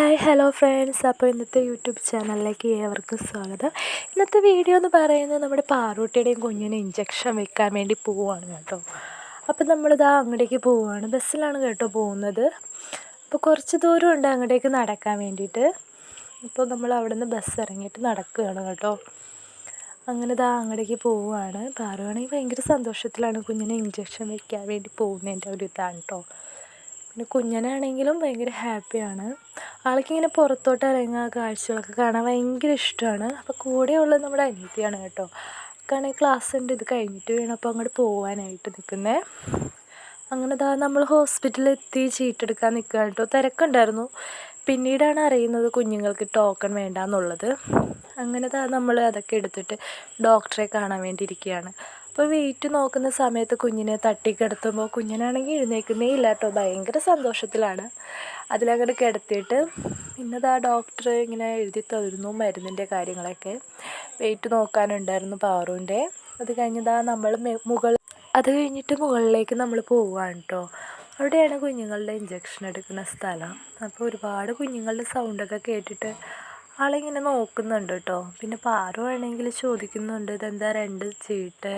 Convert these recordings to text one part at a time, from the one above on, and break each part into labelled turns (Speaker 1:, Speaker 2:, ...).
Speaker 1: Hi hello friends. അപ്പോൾ ഇന്നത്തെ YouTube ചാനലിലേക്ക് ഏവർക്കും സ്വാഗതം. ഇന്നത്തെ വീഡിയോ എന്ന് പറയുന്നത് നമ്മുടെ പാറൂട്ടിയുടെയും കുഞ്ഞിന് ഇഞ്ചക്ഷൻ വെക്കാൻ വേണ്ടി പോവുകയാണ് കേട്ടോ. അപ്പോൾ നമ്മളിതാ അങ്ങോട്ടേക്ക് പോവുകയാണ് ബസ്സിലാണ് കേട്ടോ പോകുന്നത്. അപ്പോൾ കുറച്ച് ദൂരമുണ്ട് അങ്ങോട്ടേക്ക് നടക്കാൻ വേണ്ടിയിട്ട്. അപ്പോൾ നമ്മൾ അവിടെ നിന്ന് ബസ് ഇറങ്ങിയിട്ട് നടക്കുകയാണ് കേട്ടോ. അങ്ങനെ ഇതാ അങ്ങോട്ടേക്ക് പോവുകയാണ് പാറുവാണെങ്കിൽ ഭയങ്കര സന്തോഷത്തിലാണ് കുഞ്ഞിനെ ഇഞ്ചക്ഷൻ വെക്കാൻ വേണ്ടി പോകുന്നതിന്റെ ഒരു ഇതാണ് കേട്ടോ. പിന്നെ കുഞ്ഞനാണെങ്കിലും ഭയങ്കര ഹാപ്പിയാണ്. ആൾക്കിങ്ങനെ പുറത്തോട്ട് ഇറങ്ങുക കാഴ്ചകളൊക്കെ കാണാൻ ഭയങ്കര ഇഷ്ടമാണ്. അപ്പോൾ കൂടെയുള്ളത് നമ്മുടെ അനിയത്തിയാണ് കേട്ടോ. കാരണം ക്ലാസ് ഉണ്ട് ഇത് കഴിഞ്ഞിട്ട് വേണം അപ്പോൾ അങ്ങോട്ട് പോകാനായിട്ട് നിൽക്കുന്നത് അങ്ങനെ ദാ നമ്മൾ ഹോസ്പിറ്റലിൽ എത്തി ചീട്ടെടുക്കാൻ നിൽക്കുക കേട്ടോ. തിരക്കുണ്ടായിരുന്നു. പിന്നീടാണ് അറിയുന്നത് കുഞ്ഞുങ്ങൾക്ക് ടോക്കൺ വേണ്ട എന്നുള്ളത് അങ്ങനെ ഇതാ നമ്മൾ അതൊക്കെ എടുത്തിട്ട് ഡോക്ടറെ കാണാൻ വേണ്ടി ഇരിക്കുകയാണ് അപ്പോൾ വെയിറ്റ് നോക്കുന്ന സമയത്ത് കുഞ്ഞിനെ തട്ടിക്കിടത്തുമ്പോൾ കുഞ്ഞിനാണെങ്കിൽ എഴുന്നേൽക്കുന്നേ ഇല്ല കേട്ടോ. ഭയങ്കര സന്തോഷത്തിലാണ്. അതിലങ്ങോട്ട് കിടത്തിയിട്ട് പിന്നെ ആ ഡോക്ടർ ഇങ്ങനെ എഴുതി തരുന്നു മരുന്നിന്റെ കാര്യങ്ങളൊക്കെ. വെയിറ്റ് നോക്കാനുണ്ടായിരുന്നു പാറുവിന്റെ അത് കഴിഞ്ഞതാ നമ്മൾ മുകൾ അത് കഴിഞ്ഞിട്ട് മുകളിലേക്ക് നമ്മൾ പോവുകയാണ് കേട്ടോ അവിടെയാണ് കുഞ്ഞുങ്ങളുടെ ഇഞ്ചക്ഷൻ എടുക്കുന്ന സ്ഥലം. അപ്പോൾ ഒരുപാട് കുഞ്ഞുങ്ങളുടെ സൗണ്ടൊക്കെ കേട്ടിട്ട് ആളിങ്ങനെ നോക്കുന്നുണ്ട് കേട്ടോ പിന്നെ പാറു ആണെങ്കിൽ ചോദിക്കുന്നുണ്ട് ഇതെന്താ രണ്ട് ചീട്ട്?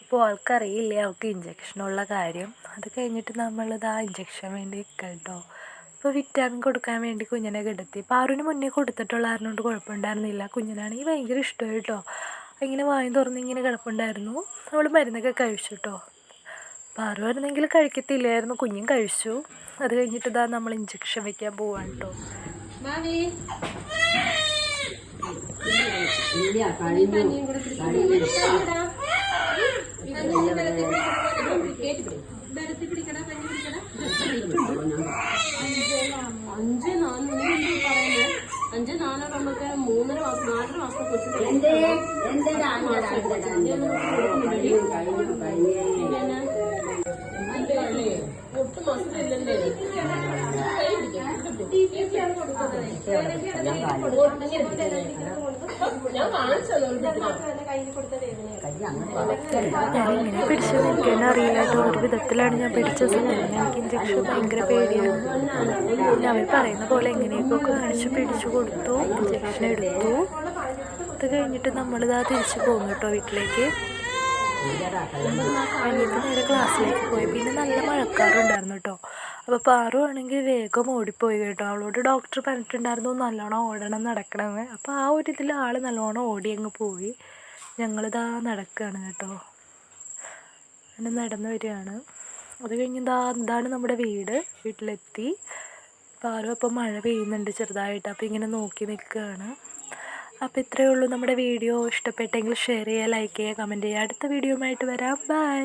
Speaker 1: അപ്പോൾ ആൾക്കറിയില്ലേ അവൾക്ക് ഇഞ്ചക്ഷനുള്ള കാര്യം. അത് കഴിഞ്ഞിട്ട് നമ്മളിത് ആ ഇഞ്ചക്ഷൻ വേണ്ടി കേട്ടോ അപ്പോൾ വിറ്റാമിൻ കൊടുക്കാൻ വേണ്ടി കുഞ്ഞിനെ കിടത്തി. പാറുവിന് മുന്നേ കൊടുത്തിട്ടുള്ള കൊണ്ട് കുഴപ്പമുണ്ടായിരുന്നില്ല. കുഞ്ഞിനാണെങ്കിൽ ഭയങ്കര ഇഷ്ടമായി കേട്ടോ ഇങ്ങനെ വായും തുറന്ന് ഇങ്ങനെ കിടപ്പുണ്ടായിരുന്നു. അവൾ മരുന്നൊക്കെ കഴിച്ചു കേട്ടോ പാറു വരുന്നെങ്കിൽ കഴിക്കത്തില്ലായിരുന്നു. കുഞ്ഞും കഴിച്ചു. അത് കഴിഞ്ഞിട്ട് ഇതാ നമ്മൾ ഇഞ്ചക്ഷൻ വെക്കാൻ പോവാണ് കേട്ടോ
Speaker 2: ഇല്ല കഴിഞ്ഞു കഴിഞ്ഞു
Speaker 3: അഞ്ച് നാല് പറയുന്നത്. അഞ്ച് നാല് നമുക്ക് മൂന്നര മാസം നാലര മാസം. കൊച്ചു ഞാൻ
Speaker 1: പിടിച്ചത് എനിക്കെന്നെ അറിയില്ല ഒരു വിധത്തിലാണ് ഞാൻ പിടിച്ച സത്യം എനിക്ക് ഇഞ്ചക്ഷൻ ഭയങ്കര പേടിയാണ്. പിന്നെ അവർ പറയുന്ന പോലെ എങ്ങനെയൊക്കെ കാണിച്ച് പിടിച്ചു കൊടുത്തു ഇഞ്ചക്ഷൻ എടുത്തു. അത് കഴിഞ്ഞിട്ട് നമ്മളിതാ തിരിച്ചു പോകുന്നു കേട്ടോ വീട്ടിലേക്ക്. അനിയത്തി നേരെ ക്ലാസ്സിലേക്ക് പോയി. പിന്നെ നല്ല മഴക്കാറുണ്ടായിരുന്നു കേട്ടോ. അപ്പോൾ പാറു ആണെങ്കിൽ വേഗം ഓടിപ്പോയി കേട്ടോ. അവളോട് ഡോക്ടർ പറഞ്ഞിട്ടുണ്ടായിരുന്നു നല്ലോണം ഓടണം നടക്കണമെന്ന്. അപ്പോൾ ആ ഒരു ഇതിൽ ആൾ നല്ലോണം ഓടി അങ്ങ് പോയി. ഞങ്ങളിതാ നടക്കുകയാണ് കേട്ടോ. അങ്ങനെ നടന്നു വരികയാണ്. അത് കഴിഞ്ഞ് ഇതാ എന്താണ് നമ്മുടെ വീട്. വീട്ടിലെത്തി. പാറു അപ്പോൾ മഴ പെയ്യുന്നുണ്ട് ചെറുതായിട്ട്. അപ്പോൾ ഇങ്ങനെ നോക്കി നിൽക്കുകയാണ്. അപ്പോൾ ഇത്രയേ ഉള്ളൂ നമ്മുടെ വീഡിയോ. ഇഷ്ടപ്പെട്ടെങ്കിൽ ഷെയർ ചെയ്യുക ലൈക്ക് ചെയ്യുക കമന്റ് ചെയ്യുക. അടുത്ത വീഡിയോ ആയിട്ട് വരാം. ബൈ